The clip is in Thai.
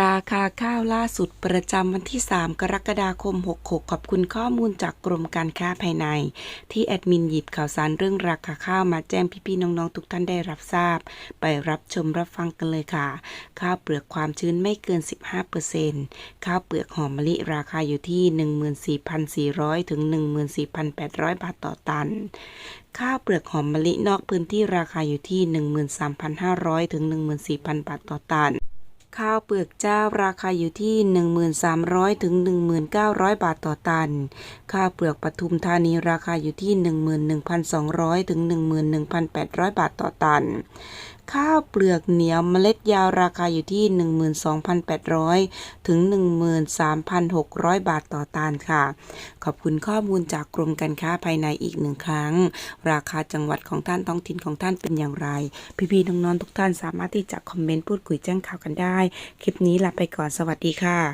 ราคาข้าวล่าสุดประจำวันที่ 3 กรกฎาคม 66 ขอบคุณข้อมูลจากกรมการค้าภายใน ที่แอดมินหยิบข่าวสารเรื่องราคาข้าวมาแจ้งพี่ๆน้องๆ ทุกท่านได้รับทราบ ไปรับชมรับฟังกันเลยค่ะ ข้าวเปลือกความชื้นไม่เกิน 15%ข้าวเปลือกหอมมะลิราคาอยู่ที่ 14,400 ถึง 14,800 บาทต่อตันข้าวเปลือกหอมมะลินอกพื้นที่ราคาอยู่ที่ 13,500 ถึง 14,000 บาทต่อตัน ข้าวเปลือกเจ้าราคาอยู่ที่ 1,300 ถึง 1,900 บาทต่อตัน ข้าวเปลือกปทุมธานีราคาอยู่ที่ 11,200 ถึง 11,800 บาทต่อตันข้าวเปลือกเหนียวเมล็ดยาวราคาอยู่ที่ 12,800 ถึง 13,600 บาทต่อตันค่ะ ขอบคุณข้อมูลจากกรมการค้าภายในอีกหนึ่งครั้ง ราคาจังหวัดของท่านท้องถิ่นของท่านเป็นอย่างไร พี่ๆน้องๆทุกท่านสามารถที่จะคอมเมนต์พูดคุยแจ้งข่าวกันได้ คลิปนี้ลาไปก่อนสวัสดีค่ะ